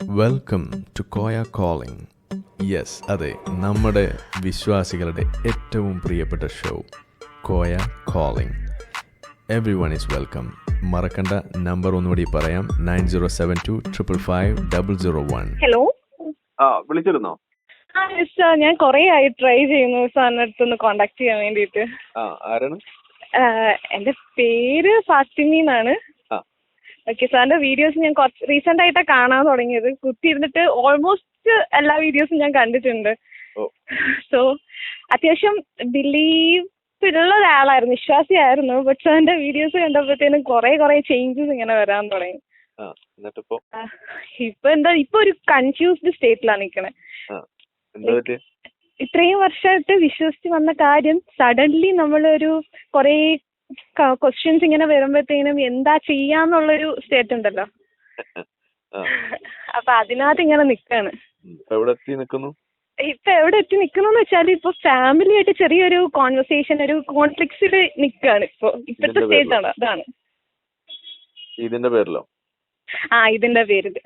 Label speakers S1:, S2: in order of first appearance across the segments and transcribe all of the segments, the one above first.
S1: Welcome to Koya calling yes അതെ നമ്മുടെ വിശ്വാസികളുടെ ഏറ്റവും പ്രിയപ്പെട്ട show Koya calling everyone is welcome മറക്കണ്ട നമ്പർ ഒന്നുകൂടി പറയാം nine zero seven two triple five double zero one.
S2: Hello
S3: ആ വിളിച്ചിരുന്നോ?
S2: ആ യെസ് സാർ ഞാൻ കൊറേ ആയി ട്രൈ ചെയ്യുന്നു അടുത്തൊന്ന് കോണ്ടാക്ട് ചെയ്യാൻ വേണ്ടിട്ട്
S3: എന്റെ ആരാണ്?
S2: ആഹ് എന്റെ പേര് ഫാത്തിമി എന്നാണ്
S3: ആ
S2: ഓക്കെ സാറിന്റെ വീഡിയോസ് ഞാൻ കുറച്ച് റീസെന്റ് ആയിട്ടാണ് കാണാൻ തുടങ്ങിയത്. കുത്തിയിരുന്നിട്ട് ഓൾമോസ്റ്റ് എല്ലാ വീഡിയോസും ഞാൻ കണ്ടിട്ടുണ്ട്. സോ അത്യാവശ്യം ബിലീവ് ഉള്ള ഒരാളായിരുന്നു വിശ്വാസിയായിരുന്നു ബട്ട് സാറിന്റെ വീഡിയോസ് കണ്ടപ്പോഴത്തേനും കുറേ കുറേ ചേഞ്ചസ് ഇങ്ങനെ വരാൻ തുടങ്ങി. ഇപ്പൊ എന്താ ഇപ്പൊ ഒരു കൺഫ്യൂസ്ഡ് സ്റ്റേറ്റിലാണ്
S3: നിക്കണേ.
S2: ഇത്രയും വർഷമായിട്ട് വിശ്വസിച്ച് വന്ന കാര്യം സഡൻലി നമ്മളൊരു കുറേ ക്വസ്റ്റ്യൻസ് ഇങ്ങനെ വരുമ്പോഴത്തേനും എന്താ ചെയ്യാന്നുള്ളൊരു സ്റ്റേറ്റ് ഉണ്ടല്ലോ. അപ്പൊ അതിനകത്ത് ഇങ്ങനെ
S3: നിക്കാണ്. ഇപ്പൊ എവിടെ എത്തി
S2: നിൽക്കുന്നെന്ന് വെച്ചാൽ ഇപ്പൊ ഫാമിലി ആയിട്ട് ചെറിയൊരു കോൺവെർസേഷൻ ഒരു കോൺഫ്ലിക്സിൽ നിക്കാണ് ഇപ്പൊ. ഇപ്പോഴത്തെ
S3: സ്റ്റേജ്
S2: സ്റ്റേറ്റ് ആണ് അതാണ്.
S3: ഇതിന്റെ പേരിലോ?
S2: ആ ഇതിന്റെ പേരിൽ.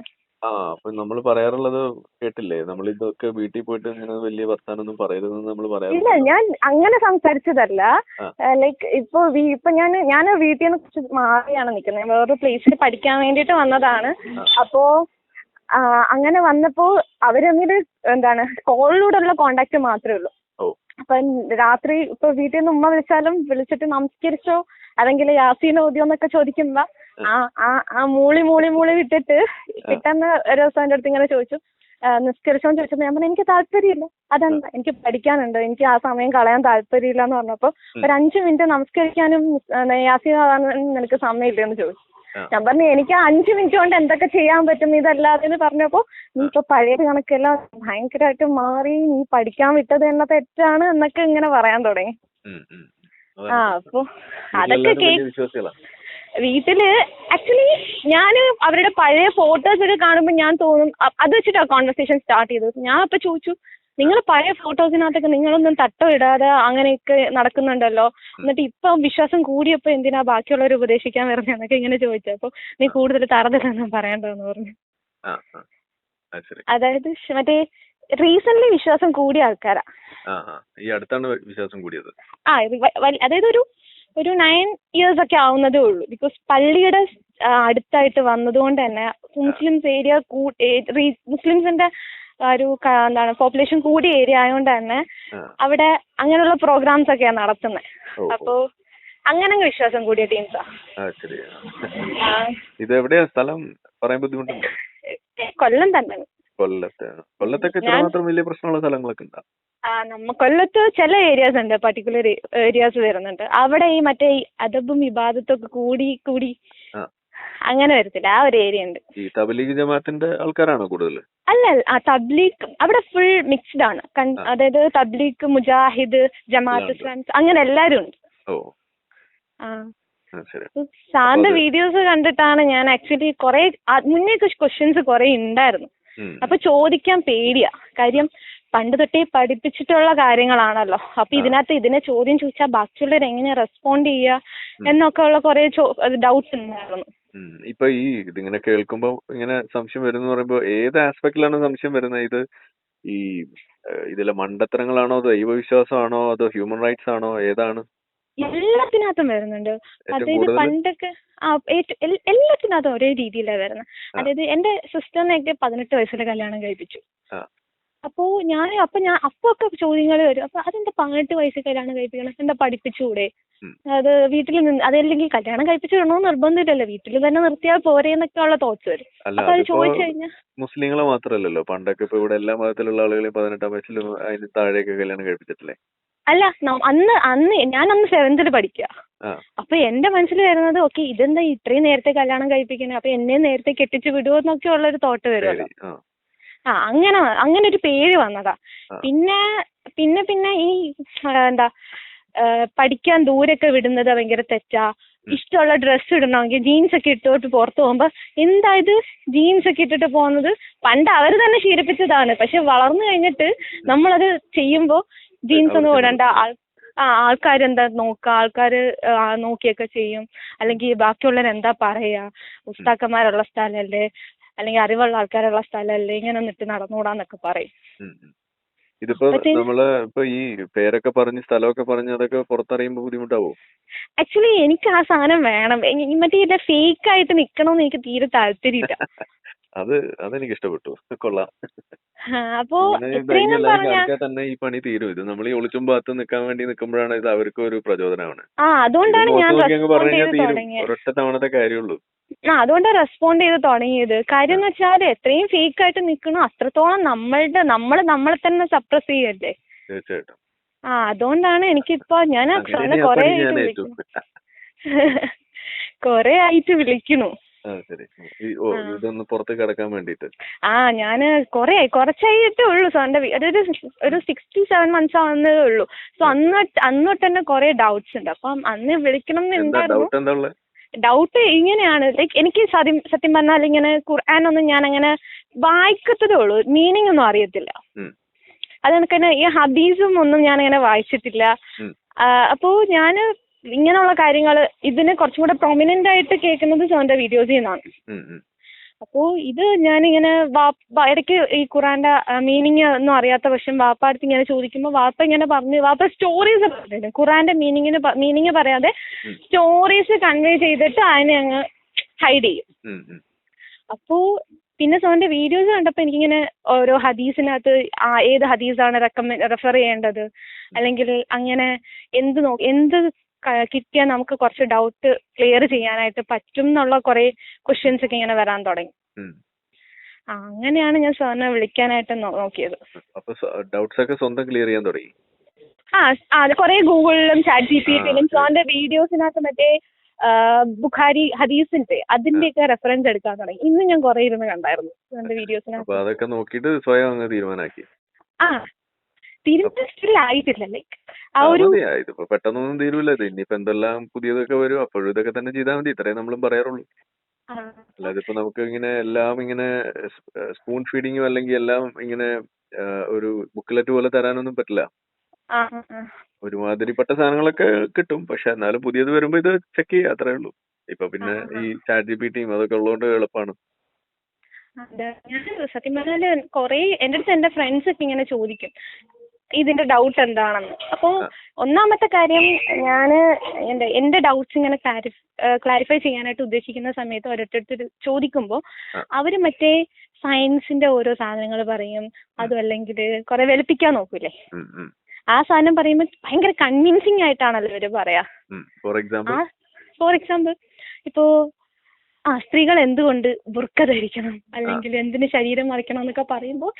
S3: ആ അപ്പൊ നമ്മൾ പറയാറുള്ളത് കേട്ടില്ലേ? നമ്മൾ ഇതൊക്കെ വീട്ടിൽ പോയിട്ട് ഇങ്ങനെ വലിയ വർത്താനൊന്നും പറയരുതെന്ന് നമ്മൾ
S2: ഇല്ല
S3: പറയാറുണ്ട്
S2: ഞാൻ അങ്ങനെ സംസാരിച്ചതല്ല.
S3: ആ.
S2: ലൈക്ക് ഇപ്പൊ വീ- ഇപ്പൊ ഞാൻ ഞാൻ വീട്ടിൽ നിന്ന് കുറച്ച് മാറിയാണ് നിൽക്കുന്നത് വേറൊരു പ്ലേസിൽ പഠിക്കാൻ വേണ്ടിയിട്ട് വന്നതാണ്. അപ്പോ ആ, അങ്ങനെ വന്നപ്പോ അവരങ്ങനെ എന്താണ് എന്താണ് കോളിലൂടെയുള്ള കോണ്ടാക്ട് മാത്രമേ ഉള്ളൂ.
S3: ഓ.
S2: അപ്പം രാത്രി ഇപ്പൊ വീട്ടിൽ നിന്ന് ഉമ്മ വിളിച്ചാലും വിളിച്ചിട്ട് നമസ്കരിച്ചോ അല്ലെങ്കിൽ യാസീൻ ഓതിയോ എന്നൊക്കെ ചോദിക്കുമ്പോ ആ ആ ആ മൂളി മൂളി മൂളി വിട്ടിട്ട് പെട്ടെന്ന് ഒരു ദിവസം എന്റെ അടുത്ത് ഇങ്ങനെ ചോദിച്ചു. നിസ്കരിച്ചോന്ന് ചോദിച്ചപ്പോ ഞാൻ പറഞ്ഞു എനിക്ക് താല്പര്യമില്ല. അതെന്താ? എനിക്ക് പഠിക്കാനുണ്ട്. എനിക്ക് ആ സമയം കളയാൻ താല്പര്യമില്ല എന്ന് പറഞ്ഞപ്പോ ഒരു അഞ്ച് മിനിറ്റ് നമസ്കരിക്കാനും ഓതാനും നിനക്ക് സമയമില്ലെന്ന് ചോദിച്ചു. ഞാൻ പറഞ്ഞു എനിക്ക് ആ അഞ്ച് മിനിറ്റ് കൊണ്ട് എന്തൊക്കെ ചെയ്യാൻ പറ്റും? ഇതല്ലാതെ എന്ന് പറഞ്ഞപ്പോ നീ ഇപ്പൊ പഴയ കണക്കെല്ലാം ഭയങ്കരമായിട്ട് മാറി നീ പഠിക്കാൻ വിട്ടത് തന്നെ തെറ്റാണ് എന്നൊക്കെ ഇങ്ങനെ പറയാൻ തുടങ്ങി. ആ അപ്പൊ അതൊക്കെ കേക്ക് വീട്ടിൽ ആക്ച്വലി ഞാൻ അവരുടെ പഴയ ഫോട്ടോസ് ഒക്കെ കാണുമ്പോൾ ഞാൻ തോന്നും അത് വെച്ചിട്ടാണ് കോൺവെർസേഷൻ സ്റ്റാർട്ട് ചെയ്തത്. ഞാൻ അപ്പൊ ചോദിച്ചു നിങ്ങൾ പഴയ ഫോട്ടോസിനകത്തൊക്കെ നിങ്ങളൊന്നും തട്ടം ഇടാതെ അങ്ങനെയൊക്കെ നടക്കുന്നുണ്ടല്ലോ? എന്നിട്ട് ഇപ്പം വിശ്വാസം കൂടിയപ്പോ എന്തിനാ ബാക്കിയുള്ളവർ ഉപദേശിക്കാൻ വരുന്നതെന്നൊക്കെ ഇങ്ങനെ ചോദിച്ചു. അപ്പൊ നീ കൂടുതൽ തറതില്ലെന്നും പറയണ്ടെന്ന് പറഞ്ഞു. അതായത് മറ്റേ റീസെന്റ് വിശ്വാസം കൂടിയ ആൾക്കാരാ.
S3: ഈ അടുത്താണ് വിശ്വാസം കൂടിയത്.
S2: ആ അതായത് ഒരു ഒരു നയൻ ഇയേഴ്സ് ഒക്കെ ആവുന്നതേ ഉള്ളൂ. ബിക്കോസ് പള്ളിയുടെ അടുത്തായിട്ട് വന്നതുകൊണ്ട് തന്നെ മുസ്ലിംസ് ഏരിയ മുസ്ലിംസിന്റെ ഒരു എന്താണ് പോപ്പുലേഷൻ കൂടിയ ഏരിയ ആയതുകൊണ്ട് തന്നെ അവിടെ അങ്ങനെയുള്ള പ്രോഗ്രാംസ് ഒക്കെയാണ് നടത്തുന്നത്. അപ്പോ അങ്ങനെ വിശ്വാസം കൂടിയ ടീംസാ
S3: ഇത് എവിടെയാ സ്ഥലം? പറയാൻ ബുദ്ധിമുട്ടുണ്ട്?
S2: കൊല്ലം തന്നെ
S3: കൊല്ലത്ത്. കൊല്ലത്തൊക്കെ ഇത്ര മാത്രം വലിയ പ്രശ്നമുള്ള സ്ഥലങ്ങളൊക്കെ ഉണ്ടോ?
S2: ആ നമ്മ കൊല്ലത്ത് ചില ഏരിയാസ് ഉണ്ട്. പർട്ടിക്കുലർ ഏരിയാസ് വരുന്നുണ്ട്. അവിടെ ഈ മറ്റേ ഈ അദബും വിവാദത്തൊക്കെ കൂടി കൂടി
S3: ആ.
S2: അങ്ങനെ വരത്തില്ല. ആ ഒരു ഏരിയ ഉണ്ട്.
S3: ഈ തബലീഗ് ജമാഅത്തിന്റെ ആൾക്കാരാണോ കൂടുതൽ
S2: അല്ല ആ തബ്ലീഗ് അവിടെ ഫുൾ മിക്സ്ഡ് ആണ്. കൺ- അതായത് തബ്ലീഗ് മുജാഹിദ് ജമാഅത്ത്
S3: എല്ലാം ഉണ്ട്.
S2: അങ്ങനെ എല്ലാരും ഉണ്ട്.
S3: ഓ.
S2: ആ.
S3: ആ, ശരി.
S2: സാറിന്റെ വീഡിയോസ് കണ്ടിട്ടാണ് ഞാൻ ആക്ച്വലി കുറെ മുന്നേ ക്വസ്റ്റ്യൻസ് കുറെ ഉണ്ടായിരുന്നു. അപ്പൊ ചോദിക്കാൻ പേടിയാ. കാര്യം പണ്ട് തൊട്ടേ പഠിപ്പിച്ചിട്ടുള്ള കാര്യങ്ങളാണല്ലോ. അപ്പൊ. ഇതിനകത്ത് ഇതിനെ ചോദ്യം ചോദിച്ചാൽ ബാക്കിയുള്ളവർ എങ്ങനെ റെസ്പോണ്ട് ചെയ്യുക എന്നൊക്കെ ഉള്ള കുറെ ഡൗട്ട്സ് ഉണ്ടായിരുന്നു.
S3: ഇപ്പൊ ഈ ഇതിങ്ങനെ കേൾക്കുമ്പോ ഇങ്ങനെ സംശയം വരുന്ന പറയുമ്പോ ഏത് ആസ്പെക്ടിലാണ് സംശയം വരുന്നത് ഇത് ഈ ഇതിലെ മണ്ടത്തരങ്ങളാണോ? ദൈവവിശ്വാസമാണോ? അതോ ഹ്യൂമൻ റൈറ്റ്സ് ആണോ? ഏതാണ്?
S2: എല്ലാത്തിനകത്തും വരുന്നുണ്ട്. അതായത് പണ്ടൊക്കെ ആ എൽ- എല്ലാത്തിനകത്തും ഒരേ രീതിയിലാണ് വരുന്നത്. അതായത് എന്റെ സിസ്റ്ററിനെയൊക്കെ പതിനെട്ട് വയസ്സിൽ കല്യാണം കഴിപ്പിച്ചു. അപ്പോ ഞാൻ അപ്പൊ ഞാൻ അപ്പൊ ഒക്കെ ചോദ്യങ്ങൾ വരും. അപ്പൊ അതെന്താ പതിനെട്ട് വയസ്സിൽ കല്യാണം കഴിപ്പിക്കണം? എന്താ പഠിപ്പിച്ചുകൂടെ. അത് വീട്ടിൽ നിന്ന് അതല്ലെങ്കിൽ കല്യാണം കഴിപ്പിച്ചു വിടണമെന്ന് നിർബന്ധമില്ലല്ലോ. വീട്ടിൽ തന്നെ നിർത്തിയാൽ പോരെ എന്നൊക്കെ ഉള്ള തോട്ട്സ് വരും അപ്പൊ അത് ചോദിച്ചു കഴിഞ്ഞാൽ
S3: മുസ്ലിങ്ങളെ മാത്രമല്ലല്ലോ. പണ്ടൊക്കെ ഇപ്പൊ ഇവിടെ എല്ലാ മതത്തിലുള്ള ആളുകളെയും പതിനെട്ടാം വയസ്സിലും അതിന് താഴെയൊക്കെ കല്യാണം കഴിപ്പിച്ചിട്ടില്ലേ?
S2: അല്ല അന്ന് അന്ന് ഞാൻ അന്ന് സെവൻത്തിൽ പഠിക്കുക
S3: അപ്പോൾ
S2: അപ്പൊ എന്റെ മനസ്സിൽ വരുന്നത് ഓക്കെ ഇതെന്താ ഇത്രയും നേരത്തെ കല്യാണം കഴിപ്പിക്കണേ അപ്പൊ എന്നെ നേരത്തെ കെട്ടിച്ചു വിടുമോ എന്നൊക്കെ ഉള്ള ഒരു തോട്ട് വരുമല്ലോ
S3: ആ.
S2: അങ്ങനെ അങ്ങനെ ഒരു പേര് വന്നതാ. പിന്നെ പിന്നെ പിന്നെ ഈ എന്താ പഠിക്കാൻ ദൂരൊക്കെ വിടുന്നത് ഭയങ്കര തെറ്റാ. ഇഷ്ടമുള്ള ഡ്രസ്സ് ഇടണമെങ്കിൽ ജീൻസ് ഒക്കെ ഇട്ടോട്ട് പുറത്ത് പോകുമ്പോ എന്താ ഇത്? ജീൻസ് ഒക്കെ ഇട്ടിട്ട് പോകുന്നത്? പണ്ട് അവർ തന്നെ ശീലിപ്പിച്ചതാണ്. പക്ഷെ വളർന്നു കഴിഞ്ഞിട്ട് നമ്മളത് ചെയ്യുമ്പോ ജീൻസ് ഒന്നും ഇടണ്ട. ആൾ ആ ആൾക്കാരെന്താ നോക്കുക ആൾക്കാർ നോക്കിയൊക്കെ ചെയ്യും. അല്ലെങ്കിൽ ബാക്കിയുള്ളവർ എന്താ പറയാ? ഉസ്താക്കന്മാരുള്ള സ്ഥലമല്ലേ അല്ലെങ്കിൽ അറിവുള്ള ആൾക്കാരുള്ള സ്ഥലമല്ലേ ഇങ്ങനെ നിട്ട് നടന്നുകൂടാന്നൊക്കെ പറയും.
S3: ഇതിപ്പോ നമ്മൾ ഇപ്പൊ ഈ പേരൊക്കെ പറഞ്ഞ് സ്ഥലമൊക്കെ പറഞ്ഞ് അതൊക്കെ പുറത്തറിയുമ്പോ ബുദ്ധിമുട്ടാവോ?
S2: ആക്ച്വലി എനിക്ക് ആ സാധനം വേണം. മറ്റേ ഫേക്ക് ആയിട്ട് നിക്കണമെന്ന് എനിക്ക് തീരെ താല്പര്യമില്ല.
S3: അത് അതെനിക്ക് ഇഷ്ടപ്പെട്ടു കൊള്ളാം
S2: പറഞ്ഞ
S3: ആൾക്കാർ തന്നെ ഈ പണി തീരും. ഇത് നമ്മൾ ഈ ഒളിച്ചും പാത്തും നിൽക്കാൻ വേണ്ടി നിൽക്കുമ്പോഴാണ് ഇത് അവർക്ക് ഒരു ഇത്
S2: അതുകൊണ്ടാണ് ഞാൻ
S3: മുഖത്ത് നോക്കി അങ്ങ്
S2: റെസ്പോണ്ട്
S3: പറഞ്ഞു കഴിഞ്ഞാൽ തീരും. ഒരൊറ്റ തവണത്തെ കാര്യമുള്ളൂ.
S2: ആ അതുകൊണ്ടാണ് റെസ്പോണ്ട് ചെയ്ത് തുടങ്ങിയത്. കാര്യം എന്ന് വെച്ചാൽ എത്രയും ഫേക്ക് ആയിട്ട് നിൽക്കണോ അത്രത്തോളം നമ്മളുടെ നമ്മൾ നമ്മളെ തന്നെ സപ്രസ് ചെയ്യല്ലേ?
S3: തീർച്ചയായിട്ടും.
S2: ആ അതുകൊണ്ടാണ് എനിക്കിപ്പോ ഞാൻ കൊറേ ആയിട്ട് കൊറേ ആയിട്ട് വിളിക്കണു
S3: ആ ശരി. ഓ. ഇതൊന്ന് പുറത്ത് കിടക്കാൻ വേണ്ടിട്ട്
S2: ആ ഞാൻ കൊറേ ആയി. കുറച്ചായിട്ടേ ഉള്ളൂ. സോ എന്റെ അതൊരു ഒരു സിക്സ്റ്റി സെവൻ മന്ത്സ് ആവുന്നതേ ഉള്ളൂ. സോ അന്ന് അന്ന് തൊട്ട് തന്നെ കൊറേ ഡൗട്ട്സ് ഉണ്ട്. അപ്പം അന്ന് വിളിക്കണം
S3: എന്ന്
S2: ഉണ്ടായിരുന്നു.
S3: ഡൗട്ട് എന്താ ഉള്ളത്
S2: ഡൗട്ട് ഇങ്ങനെയാണ്. ലൈക് എനിക്ക് സത്യം സത്യം പറഞ്ഞാൽ ഇങ്ങനെ ഖുർആൻ ഒന്നും ഞാൻ അങ്ങനെ വായിക്കത്തതേ ഉള്ളൂ. മീനിങ് ഒന്നും അറിയത്തില്ല. അത് കണക്ക് തന്നെ ഈ ഹദീസും ഒന്നും ഞാൻ അങ്ങനെ വായിച്ചിട്ടില്ല. അപ്പോ ഞാൻ ഇങ്ങനെയുള്ള കാര്യങ്ങൾ ഇതിന് കുറച്ചും കൂടെ പ്രൊമിനന്റ് ആയിട്ട് കേൾക്കുന്നത് സോന്റെ വീഡിയോസിൽ നിന്നാണ്.
S3: ഉം, ഉം.
S2: അപ്പോ ഇത് ഞാനിങ്ങനെ വാപ്പ ഇടയ്ക്ക് ഈ ഖുറാന്റെ മീനിങ് ഒന്നും അറിയാത്ത പക്ഷം വാപ്പ അടുത്ത് ഇങ്ങനെ ചോദിക്കുമ്പോൾ വാപ്പ ഇങ്ങനെ പറഞ്ഞു വാപ്പ സ്റ്റോറീസ് പറഞ്ഞു ഖുറാന്റെ മീനിങ്ങിന് മീനിങ് പറയാതെ സ്റ്റോറീസ് കൺവേ ചെയ്തിട്ട് അതിനെ അങ്ങ് ഹൈഡ് ചെയ്യും.
S3: ഉം, ഉം.
S2: അപ്പോ പിന്നെ സോന്റെ വീഡിയോസ് കണ്ടപ്പോൾ എനിക്കിങ്ങനെ ഓരോ ഹദീസിനകത്ത് ഏത് ഹദീസാണ് റെക്കമെൻഡ് റെഫർ ചെയ്യേണ്ടത്? അല്ലെങ്കിൽ അങ്ങനെ എന്ത് നോ എന്ത് കിട്ടിയാൽ നമുക്ക് കുറച്ച് ഡൗട്ട് ക്ലിയർ ചെയ്യാനായിട്ട് പറ്റും എന്നുള്ള കുറേ ക്വസ്റ്റ്യൻസ് ഒക്കെ ഇങ്ങനെ വരാൻ തുടങ്ങി. അങ്ങനെയാണ് ഞാൻ സാറിനെ വിളിക്കാനായിട്ട് നോക്കിയത്.
S3: അപ്പൊ ഡൗട്ട്സ് ഒക്കെ സ്വന്തം ക്ലിയർ ചെയ്യാൻ തുടങ്ങി?
S2: ആ അത് കുറെ ഗൂഗിളിലും ചാറ്റ് ജി പി ടിയിലും. സാറിന്റെ വീഡിയോസിനകത്ത് മറ്റേ ബുഖാരി ഹദീസിന്റെ അതിന്റെയൊക്കെ റെഫറൻസ് എടുക്കാൻ തുടങ്ങി. ഇന്ന് ഞാൻ കുറെ ഇരുന്ന് കണ്ടായിരുന്നു സാറിന്റെ വീഡിയോസിനകത്ത്
S3: അതൊക്കെ നോക്കിയിട്ട് സ്വയം അങ്ങ് തീരുമാനാക്കി
S2: ആ. തീരുമാനം still ആയിട്ടില്ല. ലൈക്ക്
S3: ഇതിപ്പോ പെട്ടെന്നൊന്നും തീരൂല. ഇത് ഇനിയിപ്പോ എന്തെല്ലാം പുതിയതൊക്കെ വരും അപ്പോഴും ഇതൊക്കെ തന്നെ ചെയ്താൽ മതി. ഇത്രയും നമ്മളും പറയാറുള്ളൂ.
S2: ആ,
S3: അല്ലാതെ ഇപ്പൊ നമുക്ക് ഇങ്ങനെ എല്ലാം ഇങ്ങനെ സ്പൂൺ ഫീഡിങ്ങും അല്ലെങ്കിൽ എല്ലാം ഇങ്ങനെ ഒരു ബുക്ക്ലെറ്റ് പോലെ തരാനൊന്നും പറ്റില്ല. ഒരുമാതിരിപ്പെട്ട സാധനങ്ങളൊക്കെ കിട്ടും. പക്ഷെ എന്നാലും പുതിയത് വരുമ്പോ ഇത് ചെക്ക് ചെയ്യുക അത്രേ ഉള്ളൂ. ഇപ്പൊ പിന്നെ. ഈ ചാറ്റ് ജി പി ടിയും അതൊക്കെ ഉള്ളതുകൊണ്ട് എളുപ്പമാണ്
S2: അതെ. ഞാൻ സത്യം പറഞ്ഞാൽ കൊറേ എന്റെ അടുത്ത് എന്റെ ഫ്രണ്ട്സ് ഒക്കെ ഇങ്ങനെ ചോദിക്കും. ഇതിന്റെ ഡൗട്ട് എന്താണെന്ന്. അപ്പോൾ. ഒന്നാമത്തെ കാര്യം ഞാൻ എന്റെ എന്റെ ഡൗട്ട്സ് ഇങ്ങനെ ക്ലാരിഫ് ക്ലാരിഫൈ ചെയ്യാനായിട്ട് ഉദ്ദേശിക്കുന്ന സമയത്ത് ഓരോരുത്തർ ചോദിക്കുമ്പോൾ
S3: അവർ
S2: അവർ മറ്റേ സയൻസിന്റെ ഓരോ സാധനങ്ങൾ പറയും അതും അല്ലെങ്കിൽ കുറെ വെളുപ്പിക്കാൻ നോക്കൂലേ? ആ സാധനം പറയുമ്പോൾ ഭയങ്കര കൺവിൻസിങ് ആയിട്ടാണല്ലോ ഇവർ പറയാ.
S3: ഫോർ എക്സാമ്പിൾ
S2: ഇപ്പോ ആ സ്ത്രീകൾ എന്തുകൊണ്ട് ബുർക്ക ധരിക്കണം അല്ലെങ്കിൽ എന്തിന് ശരീരം മറയ്ക്കണം എന്നൊക്കെ പറയുമ്പോൾ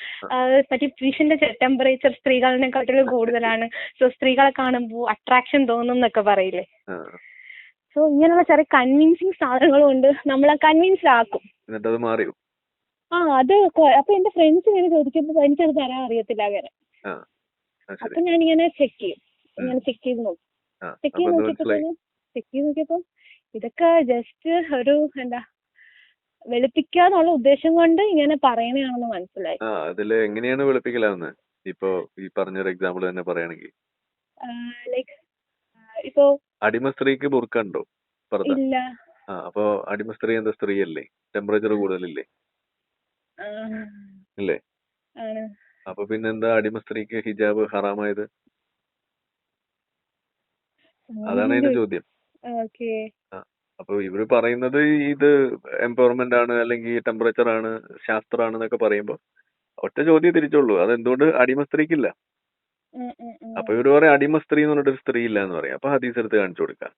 S2: മറ്റേ പുരുഷന്റെ ടെമ്പറേച്ചർ സ്ത്രീകളിനെക്കാട്ടിലും കൂടുതലാണ്. സോ സ്ത്രീകളെ കാണുമ്പോൾ അട്രാക്ഷൻ തോന്നും എന്നൊക്കെ പറയില്ലേ? സോ ഇങ്ങനെയുള്ള ചെറിയ കൺവിൻസിങ് സാധനങ്ങളും ഉണ്ട്. നമ്മളെ കൺവിൻസ് ആക്കും. ആ അത് അപ്പൊ എന്റെ ഫ്രണ്ട്സ് ഇങ്ങനെ ചോദിക്കുമ്പോൾ എനിക്കത് തരാൻ അറിയത്തില്ല അങ്ങനെ. അപ്പൊ
S3: ഞാൻ
S2: ഇങ്ങനെ ചെക്ക് ചെയ്യും ഇങ്ങനെ ചെക്ക് ചെയ്ത് നോക്കും. ചെക്ക് ചെയ്ത് നോക്കിയപ്പോ ചെക്ക് ചെയ്ത് നോക്കിയപ്പോ ഇതൊക്കെ ജസ്റ്റ് ഒരു എന്താ വെളുപ്പിക്കുക എന്നുള്ള ഉദ്ദേശം കൊണ്ട് ഇങ്ങനെ പറയണതാണെന്ന് മനസ്സിലായി.
S3: ആ അതിൽ എങ്ങനെയാണ് വെളുപ്പിക്കലാവുന്നത് ഇപ്പൊ ഈ പറഞ്ഞൊരു എക്സാമ്പിൾ തന്നെ പറയുകയാണെങ്കിൽ
S2: ലൈക്ക് ഇപ്പോ
S3: അടിമ സ്ത്രീക്ക് ബുർക്ക ഉണ്ടോ
S2: ഇല്ല.
S3: ആ അപ്പൊ അടിമ സ്ത്രീ എന്താ സ്ത്രീ അല്ലേ ടെമ്പറേച്ചർ കൂടുതലില്ലേ?
S2: ആ,
S3: ഇല്ലേ?
S2: ആണ്.
S3: അപ്പൊ പിന്നെ എന്താ അടിമ സ്ത്രീക്ക് ഹിജാബ് ഹറാമായത്? അതാണ് അതിന്റെ ചോദ്യം. അപ്പൊ ഇവർ പറയുന്നത് ഇത് എംപവർമെന്റ് ആണ് അല്ലെങ്കിൽ ടെമ്പറേച്ചർ ആണ് ശാസ്ത്രമാണ് എന്നൊക്കെ പറയുമ്പോ ഒറ്റ ചോദ്യം തിരിച്ചുള്ളൂ. അത് എന്തുകൊണ്ട് അടിമ സ്ത്രീക്കില്ല? അപ്പൊ ഇവർ പറയും അടിമ സ്ത്രീ എന്ന് പറഞ്ഞിട്ട് സ്ത്രീ ഇല്ല എന്ന് പറയും. അപ്പൊ ഹദീസ് എടുത്ത് കാണിച്ചു കൊടുക്കാം.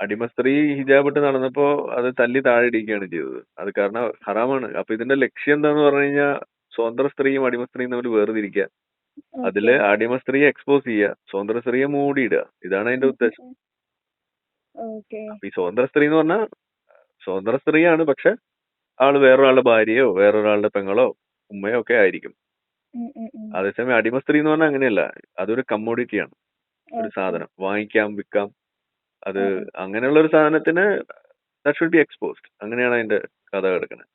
S3: അടിമ സ്ത്രീ ഹിജാബ് ഇട്ട് നടന്നപ്പോ അത് തല്ലി താഴെ ഇടിക്കുകയാണ് ചെയ്തത്. അത് കാരണം ഹറാമാണ്. അപ്പൊ ഇതിന്റെ ലക്ഷ്യം എന്താന്ന് പറഞ്ഞു കഴിഞ്ഞാൽ സ്വതന്ത്ര സ്ത്രീയും അടിമ സ്ത്രീയും തമ്മിൽ വേർതിരിക്കുക അതിൽ അടിമ സ്ത്രീയെ എക്സ്പോസ് ചെയ്യുക സ്വതന്ത്ര സ്ത്രീയെ മൂടിയിടുക. ഇതാണ് അതിന്റെ ഉദ്ദേശം. ഈ സ്വതന്ത്ര സ്ത്രീ എന്ന് പറഞ്ഞാൽ സ്വതന്ത്ര സ്ത്രീയാണ് പക്ഷെ ആൾ വേറൊരാളുടെ ഭാര്യയോ വേറൊരാളുടെ പെങ്ങളോ ഉമ്മയോ ഒക്കെ ആയിരിക്കും. അതേസമയം അടിമ സ്ത്രീ എന്ന് പറഞ്ഞാൽ അങ്ങനെയല്ല അതൊരു കമ്മോഡിറ്റിയാണ് ഒരു സാധനം. വാങ്ങിക്കാം വിൽക്കാം. അത്
S2: അങ്ങനെ
S3: അങ്ങനെയുള്ള ഒരു സാധനത്തിന് ദാറ്റ് ഷുഡ് ബി എക്സ്പോസ്ഡ് അങ്ങനെയാണ് അതിന്റെ കഥ കിടക്കുന്നത്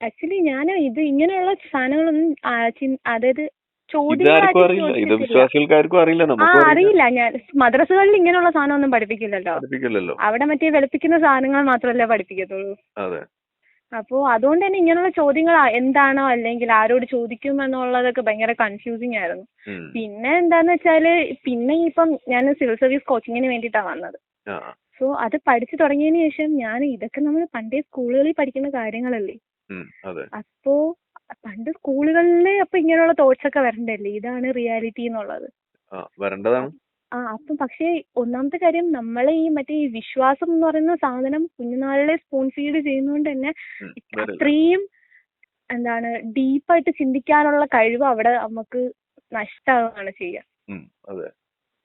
S2: ആക്ച്വലി ഞാൻ ഇത് ഇങ്ങനെയുള്ള സാധനങ്ങളൊന്നും അതായത്
S3: ഇതാർക്കും അറിയില്ല. ഇത്. വിശ്വാസികൾക്കാർക്കും അറിയില്ല.
S2: ആ
S3: നമുക്കും അറിയില്ല.
S2: അറിയില്ല. ഞാൻ മദ്രസകളിൽ ഇങ്ങനെയുള്ള സാധനം ഒന്നും പഠിപ്പിക്കില്ലല്ലോ.
S3: പഠിപ്പിക്കില്ലല്ലോ.
S2: അവിടെ മറ്റേ വെളുപ്പിക്കുന്ന സാധനങ്ങൾ മാത്രമല്ലേ പഠിപ്പിക്കത്തുള്ളൂ.
S3: അതെ.
S2: അപ്പോൾ അതുകൊണ്ട് തന്നെ ഇങ്ങനെയുള്ള ചോദ്യങ്ങൾ എന്താണോ അല്ലെങ്കിൽ ആരോട് ചോദിക്കും എന്നുള്ളതൊക്കെ ഭയങ്കര കൺഫ്യൂസിങ് ആയിരുന്നു.
S3: ഉം.
S2: പിന്നെ എന്താന്ന് വെച്ചാൽ പിന്നെ ഇപ്പം ഞാൻ സിവിൽ സർവീസ് കോച്ചിങ്ങിന് വേണ്ടിയിട്ടാണ് വന്നത്.
S3: ആ.
S2: സോ അത് പഠിച്ചു തുടങ്ങിയതിന് ശേഷം ഞാൻ ഇതൊക്കെ നമ്മൾ പണ്ടേ സ്കൂളുകളിൽ പഠിക്കുന്ന കാര്യങ്ങളല്ലേ?
S3: ഉം. അതെ.
S2: അപ്പോ പണ്ട് സ്കൂളുകളിൽ അപ്പൊ ഇങ്ങനെയുള്ള തോട്ട്സ് ഒക്കെ വരണ്ടല്ലേ? ഇതാണ് റിയാലിറ്റി എന്നുള്ളത്.
S3: ആ വരേണ്ടതാണ്.
S2: ആ അപ്പം പക്ഷേ ഒന്നാമത്തെ കാര്യം നമ്മളെ ഈ മറ്റേ ഈ വിശ്വാസം എന്ന് പറയുന്ന സാധനം കുഞ്ഞുനാളിലെ സ്പൂൺ ഫീഡ് ചെയ്യുന്നതുകൊണ്ട് തന്നെ അത്രയും എന്താണ് ഡീപ്പായിട്ട് ചിന്തിക്കാനുള്ള കഴിവ് അവിടെ നമുക്ക് നഷ്ടമാവുകയാണ് ചെയ്യുക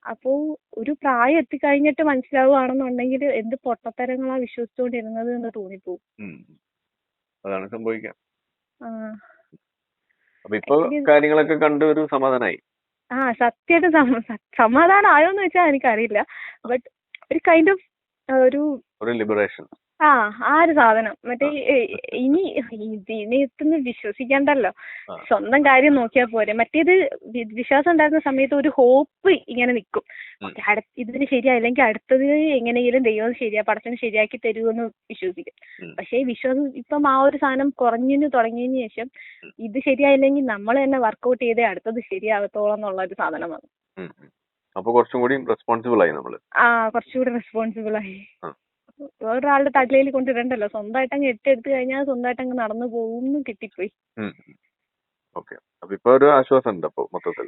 S2: അപ്പോ ഒരു പ്രായം എത്തിക്കഴിഞ്ഞിട്ട് മനസ്സിലാവുകയാണെന്നുണ്ടെങ്കിൽ എന്ത് പൊട്ടത്തരങ്ങളാ വിശ്വസിച്ചുകൊണ്ടിരുന്നത് എന്ന് തോന്നിപ്പോവും.
S3: അതാണ് സംഭവിക്കുക
S2: ആ.
S3: അപ്പൊ ഇപ്പൊ കാര്യങ്ങളൊക്കെ കണ്ട് ഒരു സമാധാനായി.
S2: ആ സത്യമായിട്ട് സമാധാനം ആയോന്ന് വെച്ചാൽ എനിക്കറിയില്ല. ബട്ട് ഒരു കൈൻഡ് ഓഫ് ഒരു
S3: ഒരു ലിബറേഷൻ.
S2: ആ ആ ഒരു സാധനം. മറ്റേ ഇനി ഇതിനെ എത്തുന്ന വിശ്വസിക്കണ്ടല്ലോ. സ്വന്തം കാര്യം നോക്കിയാൽ പോരെ. മറ്റേത് വിശ്വാസം ഉണ്ടായിരുന്ന സമയത്ത് ഒരു ഹോപ്പ് ഇങ്ങനെ നിൽക്കും
S3: ഇതിന്
S2: ശരിയാ ഇതിന് ശരിയായില്ലെങ്കിൽ അടുത്തത് എങ്ങനെയെങ്കിലും ദൈവം ശരിയാ പടത്തിന് ശരിയാക്കി തരുമെന്ന് വിശ്വസിക്കും. പക്ഷേ ഈ വിശ്വാസം ഇപ്പം ആ ഒരു സാധനം കുറഞ്ഞു തുടങ്ങിയതിന് ശേഷം ഇത് ശരിയായില്ലെങ്കിൽ നമ്മൾ തന്നെ വർക്കൗട്ട് ചെയ്തേ അടുത്തത് ശരിയാകത്തോളം എന്നുള്ള ഒരു സാധനമാണ്
S3: അപ്പൊ കുറച്ചും കൂടി റെസ്പോൺസിബിൾ ആയി നമ്മൾ.
S2: ആ കുറച്ചുകൂടി റെസ്പോൺസിബിൾ ആയി. വേറൊരാളുടെ തലയിൽ കൊണ്ടിടണ്ടല്ലോ. സ്വന്തമായിട്ട് അങ്ങ് എട്ടെടുത്ത് കഴിഞ്ഞാൽ സ്വന്തമായിട്ട് അങ്ങ് നടന്നു പോകുന്നു കിട്ടിപ്പോയി.
S3: ഓക്കെ. അപ്പൊ ഇപ്പൊ ഒരു ആശ്വാസം ഉണ്ട് അപ്പൊ മൊത്തത്തിൽ.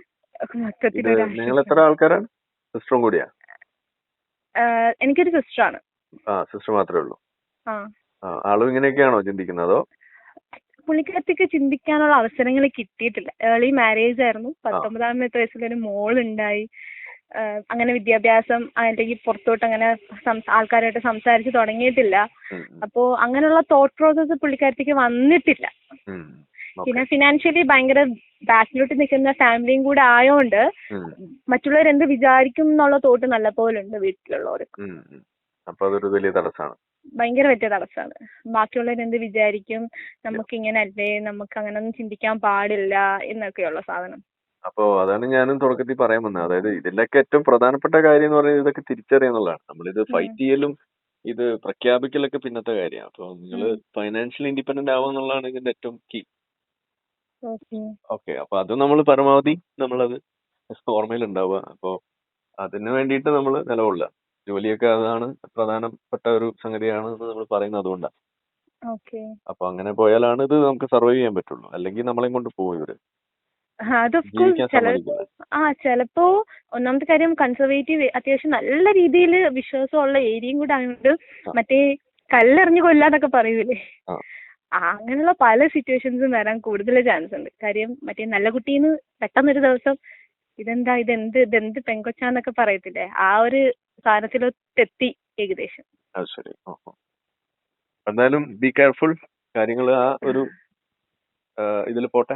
S3: നിങ്ങൾ എത്ര ആൾക്കാരാണ്? സിസ്റ്ററും കൂടിയാ?
S2: എനിക്കൊരു സിസ്റ്ററാണ്.
S3: ആ സിസ്റ്റർ മാത്രമേ ഉള്ളൂ. ആളും ഇങ്ങനെയൊക്കെയാണോ ചിന്തിക്കുന്നതോ
S2: പുള്ളിക്കാരത്തിക്ക് ചിന്തിക്കാനുള്ള അവസരങ്ങൾ കിട്ടിയിട്ടില്ല. ഏർലി മാരേജ് ആയിരുന്നു. പത്തൊമ്പതാമത്തെ വയസ്സിൽ ഒരു മോൾ ഉണ്ടായി അങ്ങനെ വിദ്യാഭ്യാസം അല്ലെങ്കിൽ പുറത്തോട്ട് അങ്ങനെ സം- ആൾക്കാരായിട്ട് സംസാരിച്ച് തുടങ്ങിയിട്ടില്ല. അപ്പോൾ അങ്ങനെയുള്ള തോട്ട് പ്രോസസ്സ് പുള്ളിക്കാരത്തിക്ക് വന്നിട്ടില്ല. പിന്നെ ഫിനാൻഷ്യലി ഭയങ്കര ബാക്കിലോട്ട് നിൽക്കുന്ന ഫാമിലിയും കൂടെ ആയതുകൊണ്ട് മറ്റുള്ളവർ എന്ത് വിചാരിക്കും എന്നുള്ള തോട്ട് നല്ല പോലെ ഉണ്ട് വീട്ടിലുള്ളവർക്ക്.
S3: അപ്പൊ അതൊരു വലിയ തടസ്സമാണ്
S2: ഭയങ്കര വലിയ തടസ്സമാണ് ബാക്കിയുള്ളവർ എന്ത് വിചാരിക്കും? നമുക്ക് ഇങ്ങനെ അല്ലേ നമുക്ക് അങ്ങനെ ഒന്നും ചിന്തിക്കാൻ പാടില്ല എന്നൊക്കെയുള്ള സാധനം.
S3: അപ്പോ അതാണ് ഞാനും തുടക്കത്തിൽ പറയാൻ വന്നത്. അതായത് ഇതിലൊക്കെ ഏറ്റവും പ്രധാനപ്പെട്ട കാര്യം എന്ന് പറയുന്നത് ഇതൊക്കെ തിരിച്ചറിയുന്നുള്ളതാണ്. നമ്മളിത് ഫൈറ്റ് ചെയ്യലും ഇത് പ്രഖ്യാപിക്കലൊക്കെ പിന്നത്തെ കാര്യമാണ്. അപ്പൊ നിങ്ങൾ
S2: ഫൈനാൻഷ്യൽ
S3: ഫൈനാൻഷ്യലി ഇൻഡിപെൻഡന്റ് ആവുക എന്നുള്ളതാണ് ഇതിന്റെ ഏറ്റവും കീ
S2: ഓക്കെ
S3: അപ്പൊ അത് നമ്മൾ പരമാവധി നമ്മളത് ഓർമ്മയിൽ ഉണ്ടാവുക അപ്പോ അതിനു വേണ്ടിയിട്ട് നമ്മൾ നിലകൊള്ളുക. ജോലിയൊക്കെ അതാണ് പ്രധാനപ്പെട്ട ഒരു സംഗതിയാണ് നമ്മൾ പറയുന്നത് അതുകൊണ്ടാണ്. അപ്പൊ അങ്ങനെ പോയാലാണ് ഇത് നമുക്ക് സർവൈവ് ചെയ്യാൻ പറ്റുള്ളൂ. അല്ലെങ്കിൽ നമ്മളെയും കൊണ്ട് പോകും ഇവർ.
S2: അത് ഓഫ് കോഴ്സ്
S3: ജീവിക്കാൻ
S2: ചില ആ ചിലപ്പോ ഒന്നാമത്തെ കാര്യം കൺസർവേറ്റീവ് അത്യാവശ്യം നല്ല രീതിയിൽ വിശ്വാസമുള്ള ഏരിയയും കൂടെ ആയതുകൊണ്ട്. മറ്റേ കല്ലെറിഞ്ഞ് കൊല്ലാന്നൊക്കെ പറയൂലേ? അങ്ങനെയുള്ള പല സിറ്റുവേഷൻസും വരാൻ കൂടുതൽ ചാൻസ് ഉണ്ട്. കാര്യം മറ്റേ നല്ല കുട്ടീന്ന് പെട്ടെന്നൊരു ദിവസം ഇതെന്താ ഇതെന്ത് ഇതെന്ത് പെങ്കൊച്ചാന്നൊക്കെ പറയത്തില്ലേ? ആ ഒരു സാധനത്തിലൊത്തെത്തി ഏകദേശം.
S3: അത് ശരി. ഓഹോ. എന്തായാലും ബി കെയർഫുൾ കാര്യങ്ങൾ ആ ഒരു ഇതിൽ പോട്ടെ.